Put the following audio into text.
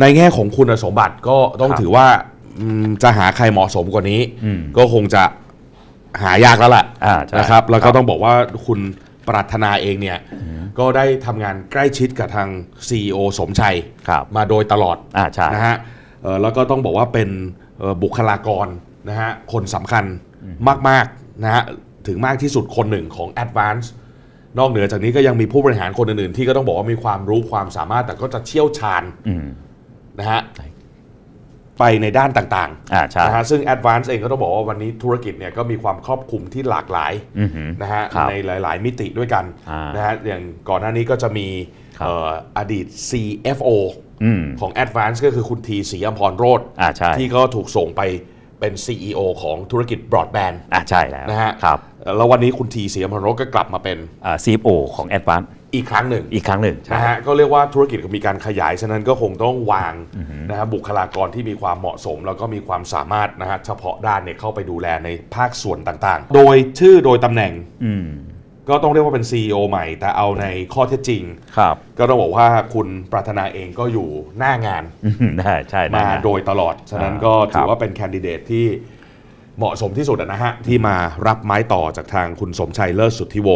ในแง่ของคุณสมบัติก็ต้องครับถือว่าอืมจะหาใครเหมาะสมกว่านี้ อืม ก็คงจะหายากแล้วล่ะอ่าใช่นะครับ แล้วก็ครับต้องบอกว่าคุณปรารถนาเองเนี่ย ก็ได้ทำงานใกล้ชิดกับทาง CEO สมชัย ครับมาโดยตลอด อ่าใช่ นะฮะเอ่อแล้วก็ต้องบอกว่าเป็นเอ่อบุคลากรนะฮะคนสำคัญมากๆนะฮะถึงมากที่สุดคนหนึ่งของ Advance นอกเหนือจากนี้ก็ยังมีผู้บริหารคนอื่นๆ ที่ก็ต้องบอกว่ามีความรู้ความสามารถแต่ก็จะเชี่ยวชาญอืม นะฮะไปในด้านต่างอ่าใช่ๆนะฮะซึ่ง Advance เองก็ต้องบอกว่าวันนี้ธุรกิจเนี่ยก็มีความครอบคลุมที่หลากหลายอือหือนะฮะครับในหลาย ๆ มิติด้วยกันอ่าน นะฮะอย่างก่อนหน้านี้ก็จะมีครับเอ่ออดีต CFO อืม ของ Advance ก็คือคุณทีศรีอมพรโรธอ่าใช่ ที่ก็ถูกส่งไปเป็น CEO ของธุรกิจบรอดแบนด์ อ่าใช่แล้วนะฮะครับแล้ววันนี้คุณทีศรีอมพรโรธก็กลับมาเป็น อ่า CFO ของ Advance อีกครั้งหนึ่งอีกครั้งหนึ่งใช่นะฮะก็เรียกว่าธุรกิจก็มีการขยาย ฉะนั้นก็คงต้องวางนะฮะบุคลากรที่มีความเหมาะสม แล้วก็มีความสามารถนะฮะเฉพาะด้านเนี่ยเข้าไปดูแลในภาคส่วนต่างๆ โดยชื่อโดยตำแหน่งอืมก็ต้องเรียกว่าเป็น CEO ใหม่ แต่เอาในข้อเท็จจริงครับ ก็ต้องบอกว่าคุณปรารถนาเองก็อยู่หน้างานอืมได้ใช่มานะโดยตลอด ฉะนั้นก็ครัถืบอว่าเป็นแคนดิเดตที่เหมาะสมที่สุดอะนะฮะ ที่มารับไม้ต่อจากทางคุณสมชัยเลิศสุทธิวงศ์